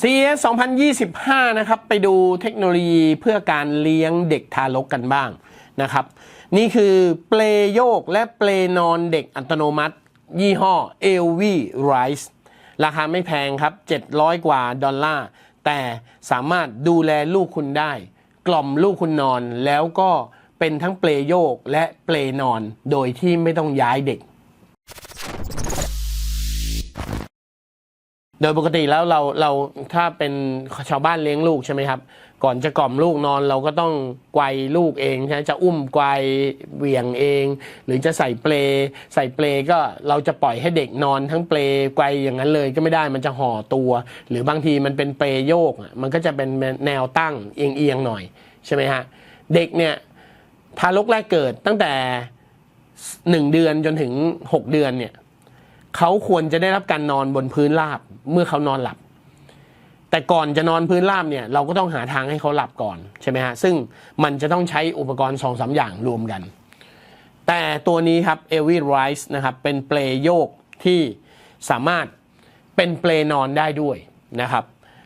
CES 2025 นะครับ ไปดูเทคโนโลยีเพื่อการเลี้ยงเด็กทารกกันบ้างนะครับ นี่คือเปลโยกและเปลนอนเด็กอัตโนมัติ ยี่ห้อ LV Rise ราคาไม่แพงครับ 700 กว่าดอลลาร์ แต่สามารถดูแลลูกคุณได้ กล่อมลูกคุณนอนแล้วก็เป็นทั้งเปลโยกและเปลนอนโดยที่ไม่ต้องย้ายเด็ก โดยปกติแล้วเราเราถ้าเป็นชาวบ้านเลี้ยงลูกใช่ไหมครับ ก่อนจะกล่อมลูกนอนเราก็ต้องไกวลูกเองใช่ไหมจะอุ้มไกวเหวี่ยงเอง หรือจะใส่เปลใส่เปลก็เราจะปล่อยให้เด็กนอนทั้งเปลไกวอย่างนั้นเลยก็ไม่ได้มันจะห่อตัว หรือบางทีมันเป็นเปลโยกมันก็จะเป็นแนวตั้งเอียงเอียงๆหน่อยใช่ไหมฮะเด็กเนี่ยทารกแรกเกิดตั้งแต่หนึ่งเดือนจนถึงหกเดือนเนี่ย เขาควรจะได้รับการนอนบนพื้นราบเมื่อเขานอนหลับ แต่ก่อนจะนอนพื้นราบเนี่ยเราก็ต้องหาทางให้เขาหลับก่อนใช่ไหมฮะซึ่งมันจะต้องใช้อุปกรณ์สองสาอย่างรวมกัน แต่ตัวนี้ครับ e v i Rise นะครับเป็นเปลโยกที่สามารถเป็นเปลนอนได้ด้วยนะครับ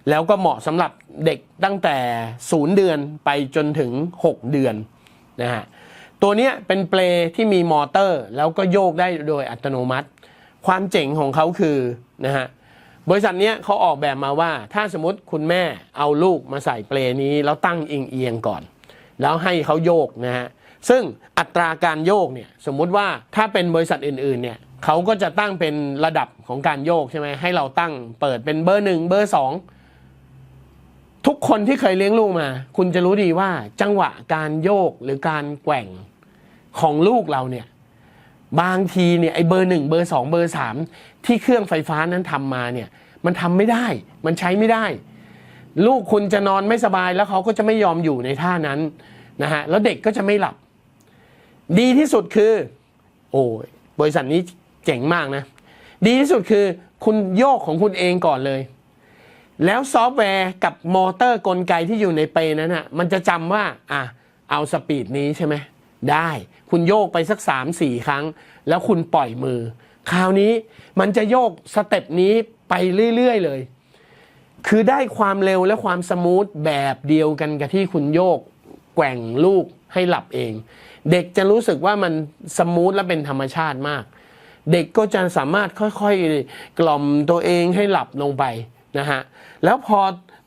แล้วก็เหมาะสำหรับเด็กตั้งแต่ 0 เดือนไปจนถึง 6 เดือนนะฮะตัวเนี้ยเป็นเปลที่มีมอเตอร์ แล้วก็โยกได้โดยอัตโนมัติ ความเจ๋งของเขาคือนะฮะบริษัทนี้เขาออกแบบมาว่า ถ้าสมมติคุณแม่เอาลูกมาใส่เปลนี้ แล้วตั้งเอียงๆก่อน แล้วให้เขาโยกนะฮะซึ่งอัตราการโยกเนี่ยสมมุติว่าถ้าเป็นบริษัทอื่นๆเนี่ยเขาก็จะตั้งเป็นระดับของการโยกใช่ไหมให้เราตั้งเปิดเป็นเบอร์หนึ่งเบอร์สองทุกคนที่เคยเลี้ยงลูกมา คุณจะรู้ดีว่าจังหวะการโยกหรือการแกว่งของลูกเราเนี่ย บางทีเนี่ยไอ้เบอร์หนึ่งเบอร์สองเบอร์สามที่เครื่องไฟฟ้านั้นทำมาเนี่ยมันทำไม่ได้ มันใช้ไม่ได้ ลูกคุณจะนอนไม่สบายแล้วเขาก็จะไม่ยอมอยู่ในท่านั้นนะฮะแล้วเด็กก็จะไม่หลับ ดีที่สุดคือ โอ้ยบริษัทนี้เจ๋งมากนะ ดีที่สุดคือคุณโยกของคุณเองก่อนเลย แล้วซอฟต์แวร์กับมอเตอร์กลไกที่อยู่ในเปนั้นอะมันจะจำว่าอะเอาสปีดนี้ใช่ไหม ได้ คุณโยกไปสัก 3 4 ครั้ง แล้วคุณปล่อยมือ คราวนี้มันจะโยกสเต็ปนี้ไปเรื่อย ๆ เลย คือได้ความเร็วและความสมูทแบบเดียวกันกับที่คุณโยกแกว่งลูกให้หลับเอง เด็กจะรู้สึกว่ามันสมูทและเป็นธรรมชาติมาก เด็กก็จะสามารถค่อยๆ กล่อมตัวเองให้หลับลงไปนะฮะแล้วพอ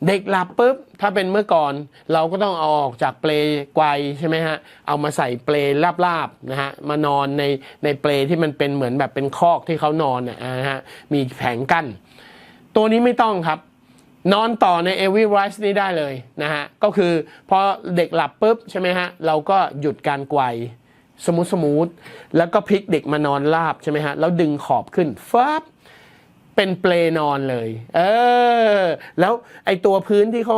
เด็กหลับปุ๊บถ้าเป็นเมื่อก่อนเราก็ต้องเอาออกจากเปลไกวใช่ไหมฮะเอามาใส่เปลลาบๆนะฮะมานอนในในเปลที่มันเป็นเหมือนแบบเป็นคอกที่เขานอนนะฮะมีแผงกั้นตัวนี้ไม่ต้องครับ นอนต่อใน e v y Rise นี้ได้เลยนะฮะก็คือพอเด็กหลับปุ๊บใช่ไหมฮะเราก็หยุดการไกวสมูทสมูทแล้วก็พลิกเด็กมานอนราบใช่ไหมฮะแล้วดึงขอบขึ้นฟับ เป็นเปลนอนเลย เออ แล้วไอตัวพื้นที่เขา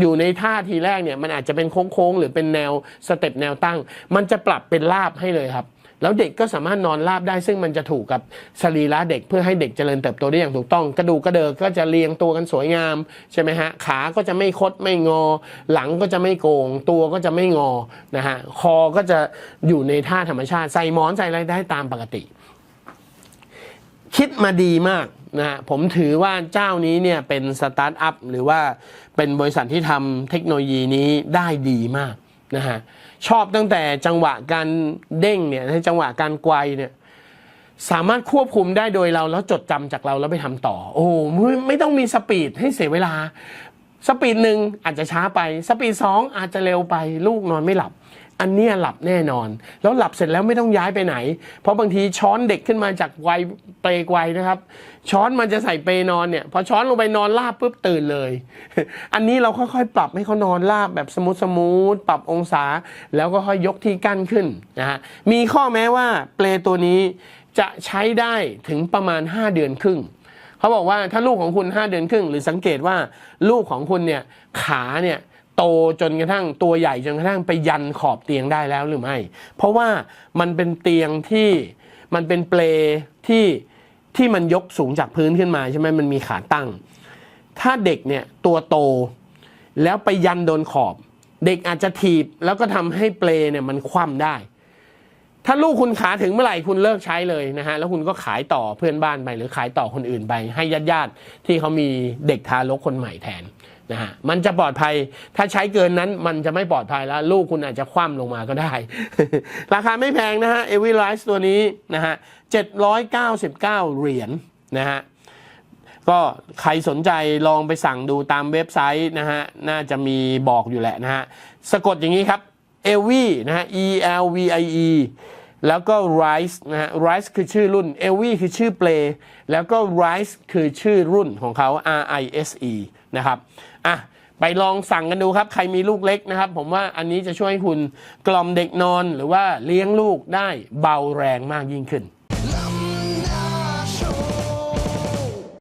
อยู่ในท่าทีแรกเนี่ย มันอาจจะเป็นโค้งๆ หรือเป็นแนวสเต็ปแนวตั้ง มันจะปรับเป็นราบให้เลยครับ แล้วเด็กก็สามารถนอนราบได้ ซึ่งมันจะถูกกับสรีระเด็กเพื่อให้เด็กเจริญเติบโตได้อย่างถูกต้อง กระดูกกระเดิกก็จะเรียงตัวกันสวยงามใช่ไหมฮะ ขาก็จะไม่คดไม่งอ หลังก็จะไม่โกง ตัวก็จะไม่งอนะฮะ คอก็จะอยู่ในท่าธรรมชาติ ใส่หมอนใส่อะไรได้ตามปกติ คิดมาดีมากนะฮะผมถือว่าเจ้านี้เนี่ยเป็นสตาร์ทอัพหรือว่าเป็นบริษัทที่ทำเทคโนโลยีนี้ได้ดีมากนะฮะชอบตั้งแต่จังหวะการเด้งเนี่ยในจังหวะการไกวเนี่ยสามารถควบคุมได้โดยเราแล้วจดจำจากเราแล้วไปทำต่อ โอ้ไม่ไม่ต้องมีสปีดให้เสียเวลา สปีดหนึ่งอาจจะช้าไป สปีดสองอาจจะเร็วไป ลูกนอนไม่หลับ อันเนี้ยหลับแน่นอน แล้วหลับเสร็จแล้วไม่ต้องย้ายไปไหน เพราะบางทีช้อนเด็กขึ้นมาจากวัยเปลกวัยนะครับ ช้อนมันจะใส่เปนอนเนี่ย พอช้อนลงไปนอนราบปุ๊บตื่นเลย อันนี้เราค่อยๆปรับให้เขานอนราบแบบสมูทสมูทปรับองศา แล้วก็ค่อยยกที่กั้นขึ้นนะฮะมีข้อแม้ว่าเปลตัวนี้จะใช้ได้ถึงประมาณ 5 เดือนครึ่งเขาบอกว่าถ้าลูกของคุณ 5 เดือนครึ่ง หรือสังเกตว่าลูกของคุณเนี่ยขาเนี่ย โตจนกระทั่งตัวใหญ่จนกระทั่งไปยันขอบเตียงได้แล้วหรือไม่ เพราะว่ามันเป็นเตียงที่มันเป็นเปลที่ที่มันยกสูงจากพื้นขึ้นมาใช่ไหมมันมีขาตั้ง ถ้าเด็กเนี่ยตัวโตแล้วไปยันโดนขอบ เด็กอาจจะถีบแล้วก็ทำให้เปลเนี่ยมันคว่ำได้ ถ้าลูกคุณขาถึงเมื่อไหร่คุณเลิกใช้เลยนะฮะแล้วคุณก็ขายต่อเพื่อนบ้านไป หรือขายต่อคนอื่นไป ให้ญาติญาติๆที่เขามีเด็กทารกคนใหม่แทนนะฮะมันจะปลอดภัยถ้าใช้เกินนั้นมันจะไม่ปลอดภัยแล้ว ลูกคุณอาจจะคว่ำลงมาก็ได้ ราคาไม่แพงนะฮะเอวิไลซ์ตัวนี้นะฮะ799เหรียญนะฮะก็ใครสนใจลองไปสั่งดูตามเว็บไซต์นะฮะน่าจะมีบอกอยู่แหละนะฮะสะกดอย่างนี้ครับ e l v i นะฮะ e l v i e แล้วก็ Rise นะฮะ Rise คือชื่อรุ่น e l v i คือชื่อเปลแล้วก็ Rise คือชื่อรุ่นของเขา R I S E นะครับอะไปลองสั่งกันดูครับ ใครมีลูกเล็กนะครับ ผมว่าอันนี้จะช่วยคุณกล่อมเด็กนอนหรือว่าเลี้ยงลูกได้เบาแรงมากยิ่งขึ้น